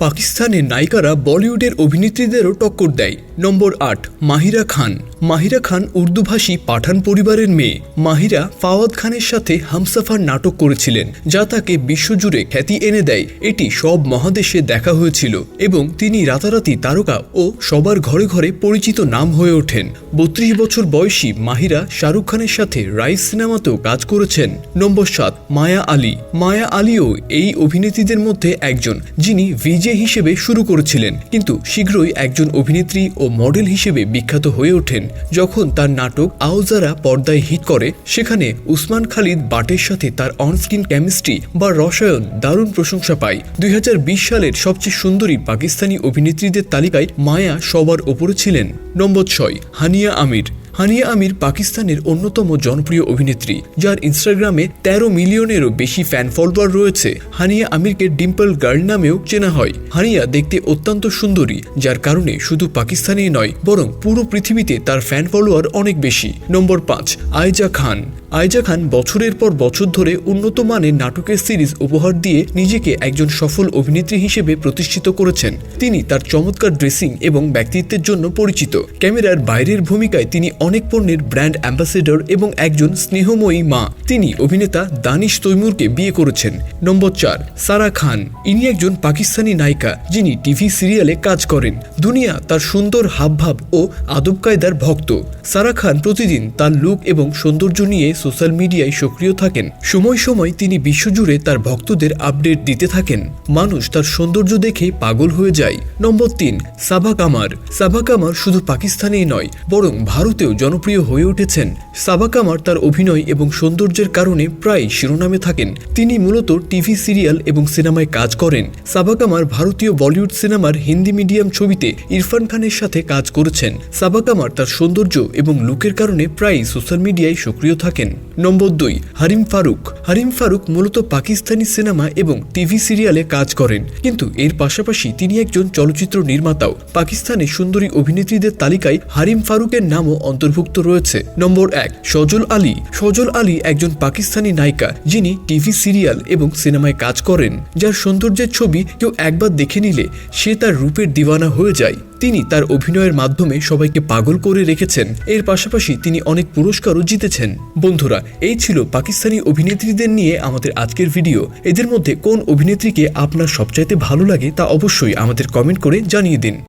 পাকিস্তানের নায়িকারা বলিউডের অভিনেত্রীদেরও টক্কর দেয়। নম্বর আট, মাহিরা খান। মাহিরা খান উর্দুভাষী পাঠান পরিবারের মেয়ে। মাহিরা ফাওয়াদ খানের সাথে হামসাফার নাটক করেছিলেন, যা তাকে বিশ্বজুড়ে খ্যাতি এনে দেয়। এটি সব মহাদেশে দেখা হয়েছিল এবং তিনি রাতারাতি তারকা ও সবার ঘরে ঘরে পরিচিত নাম হয়ে ওঠেন। বত্রিশ বছর বয়সী মাহিরা শাহরুখ খানের সাথে রাইস সিনেমাতেও কাজ করেছেন। নম্বর সাত, মায়া আলী। মায়া আলীও এই অভিনেত্রীদের মধ্যে একজন, যিনি ভিজে হিসেবে শুরু করেছিলেন, কিন্তু শীঘ্রই একজন অভিনেত্রী ও মডেল হিসেবে বিখ্যাত হয়ে ওঠেন। যখন তার নাটক আওজারা পর্দায় হিট করে, সেখানে উসমান খালিদ বাটের সাথে তার অনস্ক্রিন কেমিস্ট্রি বা রসায়ন দারুণ প্রশংসা পায়। দুই হাজার বিশ সালের সবচেয়ে সুন্দরী পাকিস্তানি অভিনেত্রীদের তালিকায় মায়া সবার ওপরে ছিলেন। নম্বর ছয়, হানিয়া আমির। হানিয়া আমির পাকিস্তানের অন্যতম জনপ্রিয় অভিনেত্রী, যার ইনস্টাগ্রামে তেরো মিলিয়নেরও বেশি ফ্যান ফলোয়ার রয়েছে। হানিয়া আমিরকে ডিম্পল গার্ল নামেও চেনা হয়। হানিয়া দেখতে অত্যন্ত সুন্দরী, যার কারণে শুধু পাকিস্তানেই নয়, বরং পুরো পৃথিবীতে তার ফ্যান ফলোয়ার অনেক বেশি। নম্বর পাঁচ আয়জা খান। আয়জা খান বছরের পর বছর ধরে উন্নত মানের নাটকের সিরিজ উপহার দিয়ে নিজেকে একজন সফল অভিনেত্রী হিসেবে প্রতিষ্ঠিত করেছেন। তিনি তার চমৎকার ড্রেসিং এবং ব্যক্তিত্বের জন্য পরিচিত। ক্যামেরার বাইরের ভূমিকায় তিনি অনেক পণ্যের ব্র্যান্ড অ্যাম্বাসেডর এবং একজন স্নেহময়ী মা। তিনি অভিনেতা দানিশ তৈমুরকে বিয়ে করেছেন। নম্বর চার, সারা খান। ইনি একজন পাকিস্তানি নায়িকা, যিনি টিভি সিরিয়ালে কাজ করেন। দুনিয়া তার সুন্দর হাবভাব ও আদব কায়দার ভক্ত। সারা খান প্রতিদিন তার লুক এবং সৌন্দর্য নিয়ে সোশ্যাল মিডিয়ায় সক্রিয় থাকেন। সময় সময় তিনি বিশ্বজুড়ে তার ভক্তদের আপডেট দিতে থাকেন। মানুষ তার সৌন্দর্য দেখে পাগল হয়ে যায়। নম্বর তিন সাবা কামার সাবা কামার শুধু পাকিস্তানেই নয়, বরং ভারতেও জনপ্রিয় হয়ে উঠেছেন সাবা কামার তার অভিনয় এবং সৌন্দর্যের কারণে প্রায় শিরোনামে থাকেন। তিনি মূলত টিভি সিরিয়াল এবং সিনেমায় কাজ করেন। সাবা কামার ভারতীয় বলিউড সিনেমার হিন্দি মিডিয়াম ছবিতে ইরফান খানের সাথে কাজ করেছেন। সাবা কামার তার সৌন্দর্য এবং লুকের কারণে প্রায়ই সোশ্যাল মিডিয়ায় সক্রিয় থাকেন। নম্বর দুই, হারিম ফারুক। হারিম ফারুক মূলত পাকিস্তানি সিনেমা এবং টিভি সিরিয়ালে কাজ করেন। কিন্তু এর পাশাপাশি তিনি একজন চলচ্চিত্র নির্মাতাও। পাকিস্তানে সুন্দরী অভিনেত্রীদের তালিকায় হারিম ফারুকের নামও অন্তর্ভুক্ত রয়েছে। নম্বর এক, সজল আলী। সজল আলী একজন পাকিস্তানি নায়িকা যিনি টিভি সিরিয়াল এবং সিনেমায় কাজ করেন। যার সৌন্দর্যের ছবি কেউ একবার দেখে নিলে সে তার রূপের দিওয়ানা হয়ে যায়। তিনি তার অভিনয়ের মাধ্যমে সবাইকে পাগল করে রেখেছেন। এর পাশাপাশি তিনি অনেক পুরস্কারও জিতেছেন। বন্ধুরা, এই ছিল পাকিস্তানি অভিনেত্রীদের নিয়ে আমাদের আজকের ভিডিও। এদের মধ্যে কোন অভিনেত্রীকে আপনার সবচাইতে ভালো লাগে তা অবশ্যই আমাদের কমেন্ট করে জানিয়ে দিন।